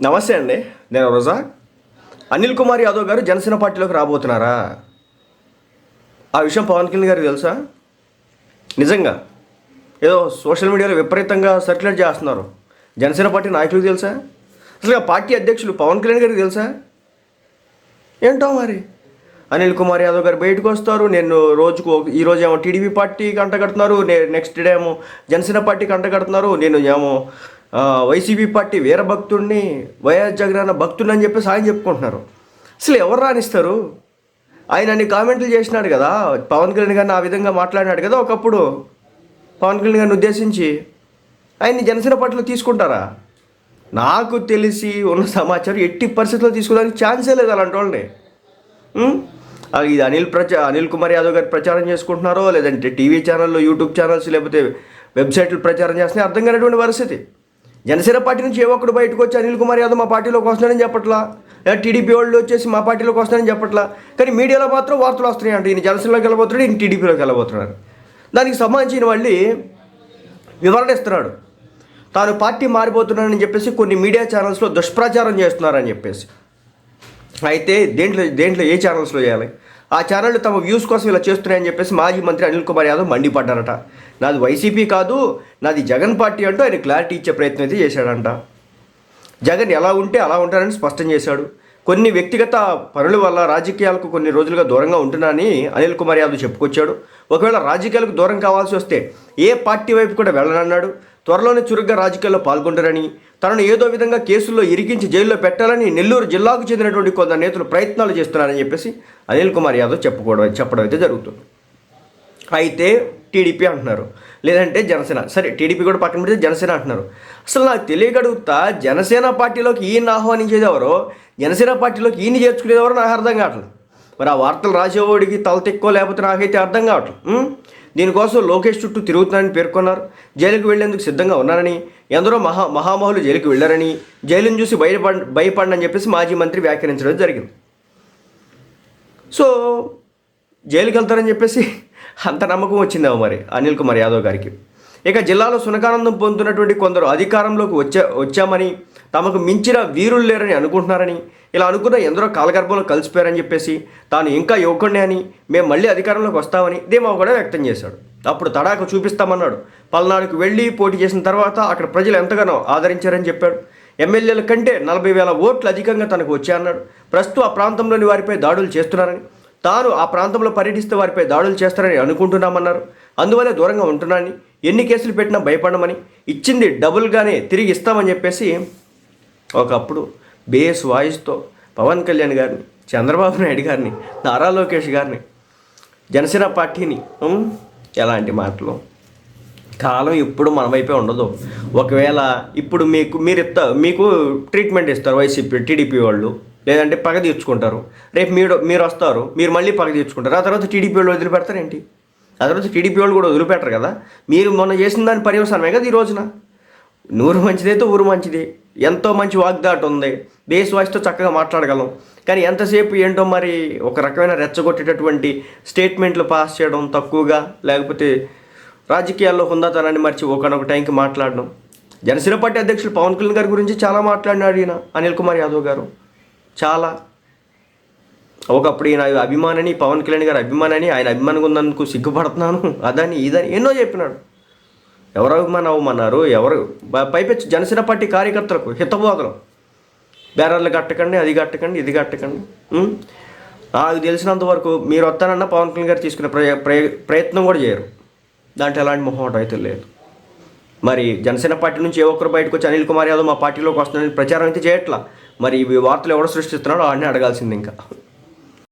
నమస్తే అండి నేను రోజా అనిల్ కుమార్ యాదవ్ గారు జనసేన పార్టీలోకి రాబోతున్నారా? ఆ విషయం పవన్ కళ్యాణ్ గారికి తెలుసా? నిజంగా ఏదో సోషల్ మీడియాలో విపరీతంగా సర్క్యులేట్ చేస్తున్నారు. జనసేన పార్టీ నాయకులకు తెలుసా? అసలు ఆ పార్టీ అధ్యక్షులు పవన్ కళ్యాణ్ గారికి తెలుసా? ఏంటో మరి? అనిల్ కుమార్ యాదవ్ గారు బయటకు వస్తారు నేను రోజుకు ఈరోజు ఏమో టీడీపీ పార్టీకి అంట కడుతున్నారు నే నెక్స్ట్ డే ఏమో జనసేన పార్టీకి అంట కడుతున్నారు నేను ఏమో వైసీపీ పార్టీ వీర భక్తుడిని వైఎస్ జగన్ భక్తుడిని అని చెప్పేసి ఆయన చెప్పుకుంటున్నారు. అసలు ఎవరు రాణిస్తారు? ఆయన అన్ని కామెంట్లు చేసినాడు కదా. పవన్ కళ్యాణ్ గారిని ఆ విధంగా మాట్లాడినాడు కదా ఒకప్పుడు. పవన్ కళ్యాణ్ గారిని ఉద్దేశించి. ఆయన్ని జనసేన పార్టీలో తీసుకుంటారా? నాకు తెలిసి ఉన్న సమాచారం ఎట్టి పరిస్థితుల్లో తీసుకోవడానికి ఛాన్సే లేదు అలాంటి వాళ్ళని. ఇది అనిల్ ప్రచా అనిల్ కుమార్ యాదవ్ గారు ప్రచారం చేసుకుంటున్నారో లేదంటే టీవీ ఛానల్లో యూట్యూబ్ ఛానల్స్ లేకపోతే వెబ్సైట్లు ప్రచారం చేస్తున్నాయి అర్థం కానటువంటి పరిస్థితి. జనసేన పార్టీ నుంచి ఏ ఒక్కడు బయటకు వచ్చి అనిల్ కుమార్ యాదవ్ మా పార్టీలోకి వస్తున్నాడని చెప్పట్లా? లేదా టీడీపీ వాళ్ళు వచ్చేసి మా పార్టీలోకి వస్తున్నాడని చెప్పట్లా? కానీ మీడియాలో మాత్రం వార్తలు వస్తున్నాయి అంటే. ఈయన జనసేనలోకి వెళ్ళబోతున్నాడు ఈయన టీడీపీలోకి వెళ్ళబోతున్నాడు. దానికి సంబంధించిన మళ్ళీ వివరణ ఇస్తున్నాడు. తాను పార్టీ మారిపోతున్నానని చెప్పేసి కొన్ని మీడియా ఛానల్స్లో దుష్ప్రచారం చేస్తున్నారని చెప్పేసి. అయితే దేంట్లో దేంట్లో ఏ ఛానల్స్లో చేయాలి? ఆ ఛానళ్ళు తమ వ్యూస్ కోసం ఇలా చేస్తున్నాయని చెప్పేసి మాజీ మంత్రి అనిల్ కుమార్ యాదవ్ మండిపడ్డారట. నాది వైసీపీ కాదు నాది జగన్ పార్టీ అంటూ ఆయన క్లారిటీ ఇచ్చే ప్రయత్నం అయితే చేశాడంట. జగన్ ఎలా ఉంటే అలా ఉంటారని స్పష్టం చేశాడు. కొన్ని వ్యక్తిగత పనుల వల్ల రాజకీయాలకు కొన్ని రోజులుగా దూరంగా ఉంటున్నానని అనిల్ కుమార్ యాదవ్ చెప్పుకొచ్చాడు. ఒకవేళ రాజకీయాలకు దూరం కావాల్సి వస్తే ఏ పార్టీ వైపు కూడా వెళ్ళనన్నాడు. త్వరలోనే చురుగ్గా రాజకీయాల్లో పాల్గొంటారని తనను ఏదో విధంగా కేసుల్లో ఇరికించి జైల్లో పెట్టాలని నెల్లూరు జిల్లాకు చెందినటువంటి కొందరు నేతలు ప్రయత్నాలు చేస్తున్నారని చెప్పేసి అనిల్ కుమార్ యాదవ్ చెప్పుకోవడం చెప్పడం అయితే జరుగుతుంది. అయితే టీడీపీ అంటున్నారు. లేదంటే జనసేన. సరే టీడీపీ కూడా పక్కన పెడితే జనసేన అంటున్నారు. అసలు నాకు తెలియగడుగుతా జనసేన పార్టీలోకి ఈయన ఆహ్వానించేది ఎవరో జనసేన పార్టీలోకి ఈయన చేర్చుకునేది ఎవరో నాకు అర్థం కావట్లేదు. మరి ఆ వార్తలు రాసేవాడికి తల తెక్కో లేకపోతే నాకైతే అర్థం కావట్లేదు. దీనికోసం లోకేష్ చుట్టూ తిరుగుతున్నానని పేర్కొన్నారు. జైలుకు వెళ్ళేందుకు సిద్ధంగా ఉన్నారని ఎందరో మహా మహామహులు జైలుకు వెళ్ళారని జైలును చూసి భయపడ భయపడని చెప్పేసి మాజీ మంత్రి వ్యాఖ్యానించడం జరిగింది. సో జైలుకి వెళ్తారని చెప్పేసి అంత నమ్మకం వచ్చిందేమో మరి అనిల్ కుమార్ యాదవ్ గారికి. ఇక జిల్లాలో సునకానందం పొందుతున్నటువంటి కొందరు అధికారంలోకి వచ్చా వచ్చామని తమకు మించిన వీరులు లేరని అనుకుంటున్నారని ఇలా అనుకున్న ఎందరో కాలగర్భంలో కలిసిపోయారని చెప్పేసి తాను ఇంకా యువకుడినే అని మేము మళ్ళీ అధికారంలోకి వస్తామని ధీమా కూడా వ్యక్తం చేశాడు. అప్పుడు తడాకు చూపిస్తామన్నాడు. పల్నాడుకు వెళ్ళి పోటీ చేసిన తర్వాత అక్కడ ప్రజలు ఎంతగానో ఆదరించారని చెప్పాడు. ఎమ్మెల్యేల కంటే నలభై వేల ఓట్లు అధికంగా తనకు వచ్చాయన్నాడు ప్రస్తుతం ఆ ప్రాంతంలోని వారిపై దాడులు చేస్తున్నారని తాను ఆ ప్రాంతంలో పర్యటిస్తే వారిపై దాడులు చేస్తారని అనుకుంటున్నామన్నారు. అందువల్లే దూరంగా ఉంటున్నానని ఎన్ని కేసులు పెట్టినా భయపడమని ఇచ్చింది డబుల్గానే తిరిగి ఇస్తామని చెప్పేసి ఒకప్పుడు బేస్ వాయిస్తో పవన్ కళ్యాణ్ గారిని చంద్రబాబు నాయుడు గారిని నారా లోకేష్ గారిని జనసేన పార్టీని ఎలాంటి మాటలు? కాలం ఇప్పుడు మన వైపే ఉండదు. ఒకవేళ ఇప్పుడు మీకు మీరు ఇస్తా మీకు ట్రీట్మెంట్ ఇస్తారు వైసీపీ టీడీపీ వాళ్ళు లేదంటే పగ తీర్చుకుంటారు. రేపు మీరు మీరు వస్తారు మీరు మళ్ళీ పగ తీర్చుకుంటారు. ఆ తర్వాత టీడీపీ వాళ్ళు వదిలిపెడతారేంటి? ఆ తర్వాత టీడీపీ వాళ్ళు కూడా వదిలిపెట్టరు కదా? మీరు మొన్న చేసిన దాని పర్యవసానమే కదా ఈ రోజున? నూరు మంచిదైతే ఊరు మంచిది. ఎంతో మంచి వాగ్దాటు ఉంది. బేస్ వాయిస్తో చక్కగా మాట్లాడగలం. కానీ ఎంతసేపు ఏంటో మరి ఒక రకమైన రెచ్చగొట్టేటటువంటి స్టేట్మెంట్లు పాస్ చేయడం తక్కువగా లేకపోతే రాజకీయాల్లో హుందాతనాన్ని మర్చి ఒకనొక టైంకి మాట్లాడడం. జనసేన పార్టీ అధ్యక్షులు పవన్ కళ్యాణ్ గారి గురించి చాలా మాట్లాడినాడు ఈయన అనిల్ కుమార్ యాదవ్ గారు. చాలా. ఒకప్పుడు ఈయన అభిమానని పవన్ కళ్యాణ్ గారి అభిమానని ఆయన అభిమానంగా ఉన్నందుకు సిగ్గుపడుతున్నాను. అదని ఇదని ఎన్నో చెప్పినాడు. ఎవరు అభిమానం అవ్వమన్నారు ఎవరు? పైపెచ్చు జనసేన పార్టీ కార్యకర్తలకు హితబోధలు. బ్యానర్లు కట్టకండి అది కట్టకండి ఇది కట్టకండి. నాకు తెలిసినంత వరకు మీరు వస్తానన్న పవన్ కళ్యాణ్ గారు తీసుకునే ప్రయ ప్రయత్నం కూడా చేయరు. దాంట్లో ఎలాంటి మొహమాటం అయితే లేదు. మరి జనసేన పార్టీ నుంచి ఏ ఒక్కరు బయటకు వచ్చి అనిల్ కుమార్ యాదవ్ మా పార్టీలోకి వస్తున్నారని ప్రచారం అయితే చేయట్లా. మరి ఈ వార్తలు ఎవరు సృష్టిస్తున్నాడో వాడిని అడగాల్సింది ఇంకా.